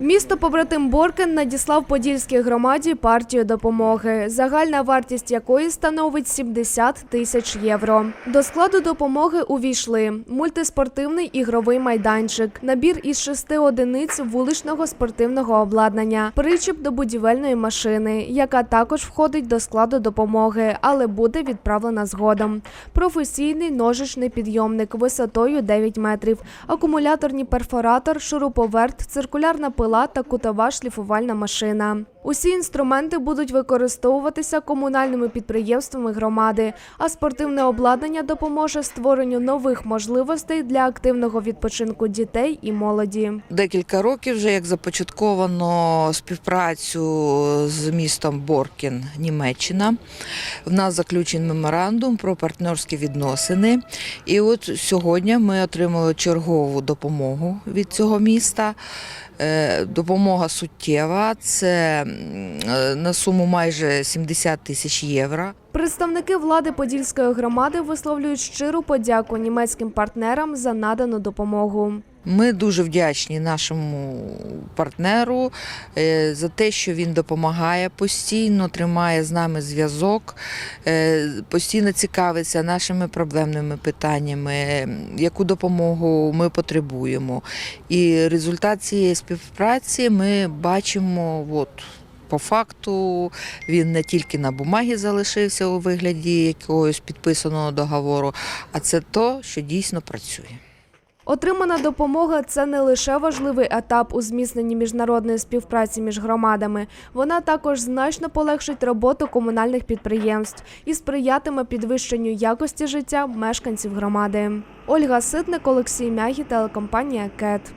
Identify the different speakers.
Speaker 1: Місто побратим Боркен надіслав Подільській громаді партію допомоги, загальна вартість якої становить 70 тисяч євро. До складу допомоги увійшли мультиспортивний ігровий майданчик, набір із шести одиниць вуличного спортивного обладнання, причіп до будівельної машини, яка також входить до складу допомоги, але буде відправлена згодом. Професійний ножичний підйомник висотою 9 метрів, акумуляторний перфоратор, шуруповерт, циркулярна пила та кутова шліфувальна машина. Усі інструменти будуть використовуватися комунальними підприємствами громади, а спортивне обладнання допоможе створенню нових можливостей для активного відпочинку дітей і молоді.
Speaker 2: Декілька років вже як започатковано співпрацю з містом Боркін, Німеччина. В нас заключений меморандум про партнерські відносини. І от сьогодні ми отримали чергову допомогу від цього міста. Е, Допомога суттєва. Це е, на суму майже 70 тисяч євро.
Speaker 1: Представники влади Подільської громади висловлюють щиру подяку німецьким партнерам за надану допомогу.
Speaker 2: Ми дуже вдячні нашому партнеру е, за те, що він допомагає постійно, тримає з нами зв'язок, е, постійно цікавиться нашими проблемними питаннями, яку допомогу ми потребуємо. І результат цієї співпраці ми бачимо. От, по факту він не тільки на бумагі залишився у вигляді якогось підписаного договору, а це то, що дійсно працює.
Speaker 1: Отримана допомога це не лише важливий етап у зміцненні міжнародної співпраці між громадами. Вона також значно полегшить роботу комунальних підприємств і сприятиме підвищенню якості життя мешканців громади. Ольга Ситник, Олексій Мягі, телекомпанія КЕТ.